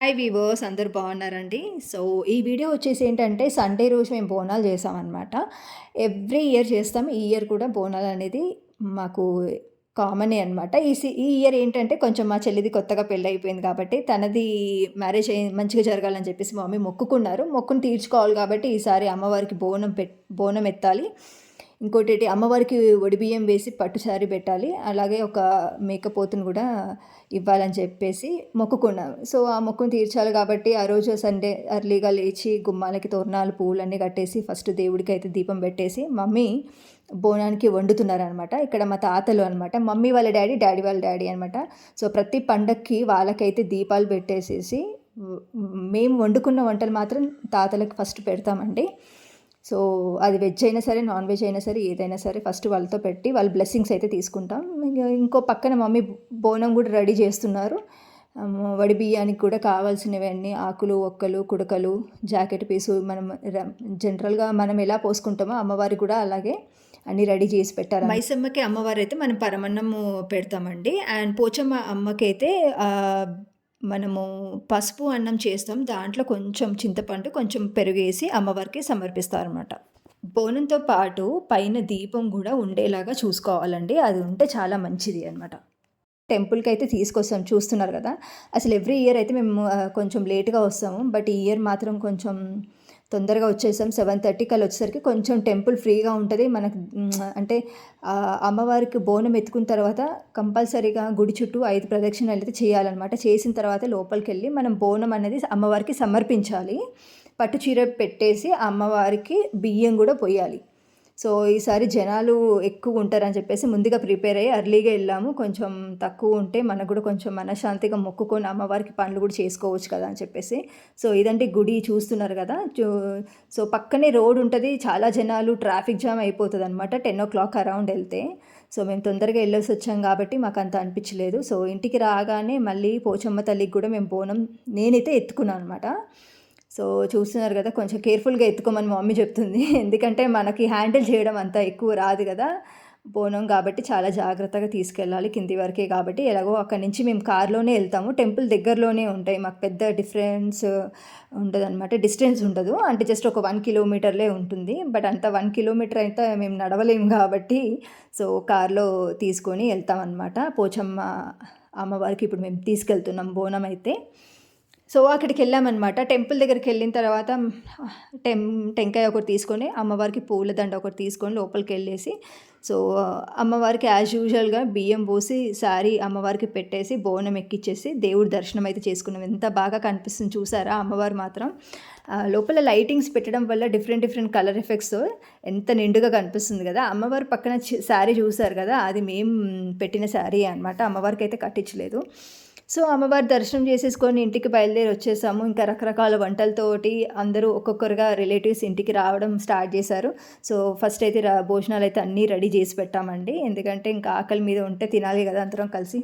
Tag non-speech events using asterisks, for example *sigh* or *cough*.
Hi weavers అందరు బాగున్నారండి? So ఈ వీడియో వచ్చేసి ఏంటంటే సండే రోజు మేము బోనాలు చేసామన్నమాట. ఎవ్రీ ఇయర్ చేస్తాం. ఈ ఇయర్ కూడా బోనాలు అనేది మాకు కామనే అనమాట ఈ ఈ ఇయర్ ఏంటంటే కొంచెం మా చెల్లిది కొత్తగా పెళ్ళి అయిపోయింది కాబట్టి తనది మ్యారేజ్ అయి మంచిగా జరగాలని చెప్పేసి మా మమ్మీ మొక్కుకున్నారు. మొక్కును తీర్చుకోవాలి కాబట్టి ఈసారి అమ్మవారికి బోనం పెట్ బోనం ఎత్తాలి. ఇంకోటి అమ్మవారికి బియ్యం వేసి పట్టు పెట్టాలి. అలాగే ఒక మేకపోతును కూడా ఇవ్వాలని చెప్పేసి మొక్కుకున్నాం సో ఆ మొక్కును తీర్చాలి కాబట్టి ఆ రోజు సండే అర్లీగా లేచి గుమ్మాలకి తోరణాలు పూలన్నీ కట్టేసి ఫస్ట్ దేవుడికి అయితే దీపం పెట్టేసి మమ్మీ బోనానికి వండుతున్నారనమాట. ఇక్కడ మా తాతలు అనమాట. మమ్మీ వాళ్ళ డాడీ డాడీ వాళ్ళ డాడీ అనమాట. సో ప్రతి పండక్కి వాళ్ళకైతే దీపాలు పెట్టేసేసి మేము వండుకున్న వంటలు మాత్రం తాతలకు ఫస్ట్ పెడతామండి. సో అది వెజ్ అయినా సరే నాన్ వెజ్ అయినా సరే ఏదైనా సరే ఫస్ట్ వాళ్ళతో పెట్టి వాళ్ళ బ్లెస్సింగ్స్ అయితే తీసుకుంటాం. ఇంకో పక్కన మమ్మీ బోనం కూడా రెడీ చేస్తున్నారు. వడి బియ్యానికి కూడా కావాల్సినవన్నీ ఆకులు ఒక్కలు కుడకలు జాకెట్ పీసు మనం జనరల్గా మనం ఎలా పోసుకుంటామో అమ్మవారికి కూడా అలాగే అన్ని రెడీ చేసి పెట్టారు మైసమ్మకి అమ్మవారు అయితే మనం పరమన్నము పెడతామండి. అండ్ పోచమ్మ అమ్మకైతే మనము పసుపు అన్నం చేస్తాం దాంట్లో కొంచెం చింతపండు కొంచెం పెరుగేసి అమ్మవారికి సమర్పిస్తారనమాట బోనంతో పాటు పైన దీపం కూడా ఉండేలాగా చూసుకోవాలండి. అది ఉంటే చాలా మంచిది అనమాట టెంపుల్కి అయితే తీసుకొస్తాం చూస్తున్నారు కదా. అసలు ఎవ్రీ ఇయర్ అయితే మేము కొంచెం లేట్గా వస్తాము. బట్ ఈ ఇయర్ మాత్రం కొంచెం తొందరగా వచ్చేసాం. సెవెన్ థర్టీకి అలా వచ్చేసరికి కొంచెం టెంపుల్ ఫ్రీగా ఉంటుంది. మనకు అంటే అమ్మవారికి బోనం ఎత్తుకున్న తర్వాత కంపల్సరీగా గుడి చుట్టూ ఐదు ప్రదక్షిణలు అయితే చేయాలన్నమాట. చేసిన తర్వాత లోపలికి వెళ్ళి మనం బోనం అనేది అమ్మవారికి సమర్పించాలి. పట్టు చీర పెట్టేసి అమ్మవారికి బియ్యం కూడా పోయాలి. సో ఈసారి జనాలు ఎక్కువ ఉంటారని చెప్పేసి ముందుగా ప్రిపేర్ అయ్యి అర్లీగా వెళ్ళాము. కొంచెం తక్కువ ఉంటే మనకు కూడా కొంచెం మనశ్శాంతిగా మొక్కుకొని అమ్మవారికి పనులు కూడా చేసుకోవచ్చు కదా అని చెప్పేసి. సో ఇదంటే గుడి చూస్తున్నారు కదా. సో పక్కనే రోడ్ ఉంటుంది. చాలా జనాలు ట్రాఫిక్ జామ్ అయిపోతుంది అనమాట టెన్ ఓ క్లాక్ అరౌండ్ వెళ్తే. సో మేము తొందరగా వెళ్ళేసి వచ్చాం కాబట్టి మాకు అంత అనిపించలేదు. సో ఇంటికి రాగానే మళ్ళీ పోచమ్మ తల్లికి కూడా మేము బోనం నేనైతే ఎత్తుకున్నాను అనమాట సో చూస్తున్నారు కదా కొంచెం కేర్ఫుల్గా ఎత్తుకోమని మమ్మీ చెప్తుంది. *laughs* ఎందుకంటే మనకి హ్యాండిల్ చేయడం అంత ఎక్కువ రాదు కదా. బోనం కాబట్టి చాలా జాగ్రత్తగా తీసుకెళ్ళాలి కింది వరకే కాబట్టి. ఎలాగో అక్కడి నుంచి మేము కార్లోనే వెళ్తాము. టెంపుల్ దగ్గరలోనే ఉంటాయి. మాకు పెద్ద డిఫరెన్స్ ఉండదు అనమాట డిస్టెన్స్ ఉండదు. అంటే జస్ట్ ఒక వన్ కిలోమీటర్లే ఉంటుంది. బట్ అంత వన్ కిలోమీటర్ అయితే మేము నడవలేము కాబట్టి సో కార్లో తీసుకొని వెళ్తామన్నమాట. పోచమ్మ అమ్మవారికి ఇప్పుడు మేము తీసుకెళ్తున్నాం బోనం అయితే. సో అక్కడికి వెళ్ళామన్నమాట. టెంపుల్ దగ్గరికి వెళ్ళిన తర్వాత టెం టెంకాయ ఒకటి తీసుకొని అమ్మవారికి పూల దండ ఒకటి తీసుకొని లోపలికి వెళ్ళేసి సో అమ్మవారికి యాజ్ యూజువల్గా బియ్యం పోసి శారీ అమ్మవారికి పెట్టేసి బోనం ఎక్కిచ్చేసి దేవుడి దర్శనం అయితే చేసుకున్నాం. ఎంత బాగా కనిపిస్తుంది చూసారా? అమ్మవారు మాత్రం. లోపల లైటింగ్స్ పెట్టడం వల్ల డిఫరెంట్ డిఫరెంట్ కలర్ ఎఫెక్ట్స్ ఎంత నిండుగా కనిపిస్తుంది కదా? అమ్మవారి పక్కన శారీ చూసారు కదా? అది మేము పెట్టిన శారీ అనమాట అమ్మవారికి అయితే కట్టించలేదు. సో అమ్మవారి దర్శనం చేసేసుకొని ఇంటికి బయలుదేరి వచ్చేసాము. ఇంకా రకరకాల వంటలతోటి అందరూ ఒక్కొక్కరుగా రిలేటివ్స్ ఇంటికి రావడం స్టార్ట్ చేశారు. సో ఫస్ట్ అయితే భోజనాలు అయితే అన్నీ రెడీ చేసి పెట్టామండి. ఎందుకంటే ఇంకా ఆకలి మీద ఉంటే తినాలి కదా అందరం కలిసి.